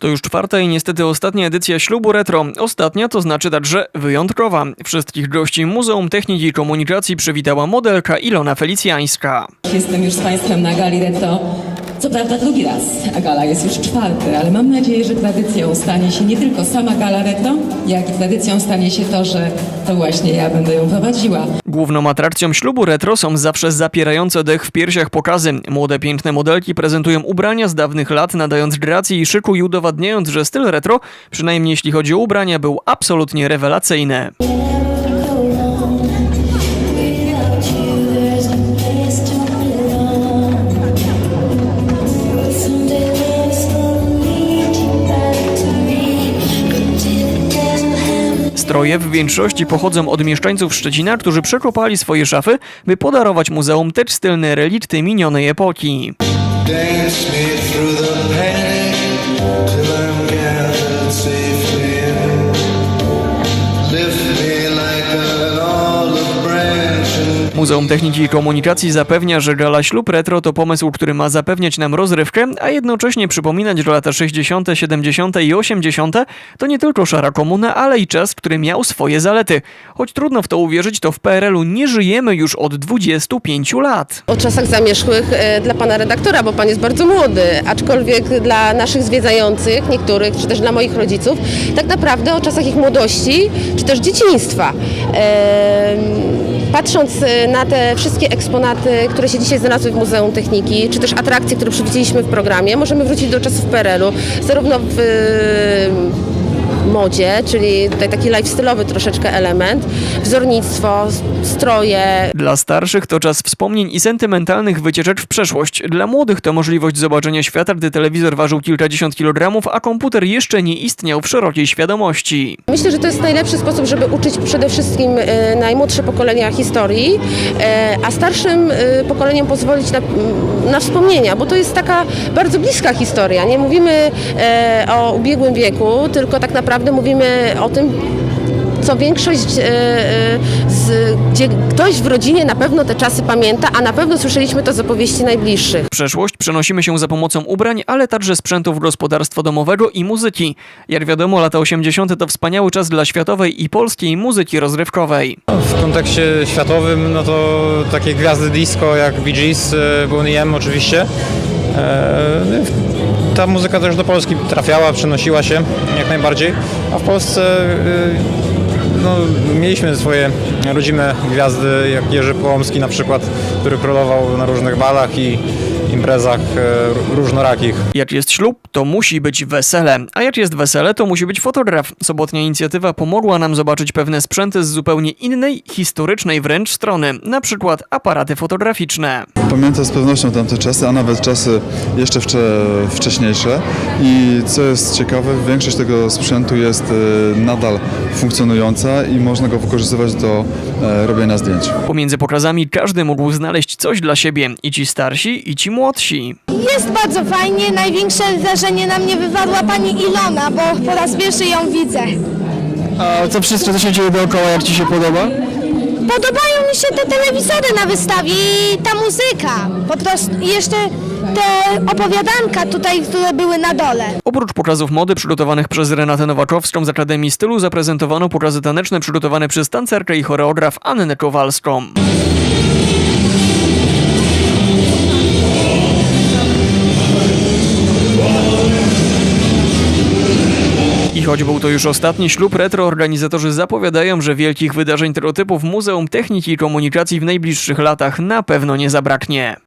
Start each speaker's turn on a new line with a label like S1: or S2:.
S1: To już czwarta i niestety ostatnia edycja ślubu retro. Ostatnia to znaczy także wyjątkowa. Wszystkich gości Muzeum Techniki i Komunikacji przywitała modelka Ilona Felicjańska.
S2: Jestem już z Państwem na gali retro. Co prawda drugi raz, a gala jest już czwarty, ale mam nadzieję, że tradycją stanie się nie tylko sama gala retro, jak i tradycją stanie się to, że to właśnie ja będę ją prowadziła.
S1: Główną atrakcją ślubu retro są zawsze zapierające dech w piersiach pokazy. Młode, piękne modelki prezentują ubrania z dawnych lat, nadając gracji i szyku i udowadniając, że styl retro, przynajmniej jeśli chodzi o ubrania, był absolutnie rewelacyjny. Stroje w większości pochodzą od mieszkańców Szczecina, którzy przekopali swoje szafy, by podarować muzeum tekstylne relikty minionej epoki.
S3: Dance me through the panic
S1: Muzeum Techniki i Komunikacji zapewnia, że gala ślub retro to pomysł, który ma zapewniać nam rozrywkę, a jednocześnie przypominać, że lata 60., 70. i 80. to nie tylko szara komuna, ale i czas, który miał swoje zalety. Choć trudno w to uwierzyć, to w PRL-u nie żyjemy już od 25 lat.
S4: o czasach zamierzchłych e, dla pana redaktora, bo pan jest bardzo młody, aczkolwiek dla naszych zwiedzających, niektórych, czy też dla moich rodziców, tak naprawdę o czasach ich młodości, czy też dzieciństwa. Em, Patrząc e, na te wszystkie eksponaty, które się dzisiaj znalazły w Muzeum Techniki, czy też atrakcje, które przewidzieliśmy w programie, możemy wrócić do czasów PRL-u, zarówno w modzie, czyli tutaj taki lifestyle'owy troszeczkę element, wzornictwo, stroje,
S1: Dla starszych to czas wspomnień i sentymentalnych wycieczek w przeszłość. Dla młodych to możliwość zobaczenia świata, gdy telewizor ważył kilkadziesiąt kilogramów, a komputer jeszcze nie istniał w szerokiej świadomości.
S4: Myślę, że to jest najlepszy sposób, żeby uczyć przede wszystkim e, najmłodsze pokolenia historii, e, a starszym e, pokoleniom pozwolić na, na wspomnienia, bo to jest taka bardzo bliska historia. Nie mówimy o ubiegłym wieku, tylko tak naprawdę mówimy o tym, co większość, e, e, z, gdzie ktoś w rodzinie na pewno te czasy pamięta, a na pewno słyszeliśmy to z opowieści najbliższych.
S1: W przeszłość przenosimy się za pomocą ubrań, ale także sprzętów gospodarstwa domowego i muzyki. Jak wiadomo, lata 80. to wspaniały czas dla światowej i polskiej muzyki rozrywkowej.
S5: W kontekście światowym, no to takie gwiazdy disco jak Bee Gees, e, Boney M oczywiście. E, Ta muzyka też do Polski trafiała, przenosiła się jak najbardziej, a w Polsce e, no, mieliśmy swoje rodzime gwiazdy, jak Jerzy Połomski na przykład, który królował na różnych balach i imprezach e, różnorakich.
S1: Jak jest ślub, to musi być wesele. A jak jest wesele, to musi być fotograf. Sobotnia inicjatywa pomogła nam zobaczyć pewne sprzęty z zupełnie innej, historycznej wręcz strony. Na przykład aparaty fotograficzne.
S6: Pamiętam z pewnością tamte czasy, a nawet czasy jeszcze wcze, wcześniejsze. I co jest ciekawe, większość tego sprzętu jest e, nadal funkcjonująca i można go wykorzystywać do e, robienia zdjęć.
S1: Pomiędzy pokazami każdy mógł znaleźć coś dla siebie. I ci starsi, i ci młodsi.
S7: Jest bardzo fajnie. Największe wrażenie na mnie wywarła pani Ilona, bo po raz pierwszy ją widzę.
S1: A co wszystko, co się dzieje dookoła, jak ci się podoba?
S7: Podobają mi się te telewizory na wystawie i ta muzyka. Po prostu jeszcze te opowiadanka tutaj, które były na dole.
S1: Oprócz pokazów mody przygotowanych przez Renatę Nowakowską z Akademii Stylu zaprezentowano pokazy taneczne przygotowane przez tancerkę i choreograf Annę Kowalską. Choć był to już ostatni ślub retro, organizatorzy zapowiadają, że wielkich wydarzeń typu w Muzeum Techniki i Komunikacji w najbliższych latach na pewno nie zabraknie.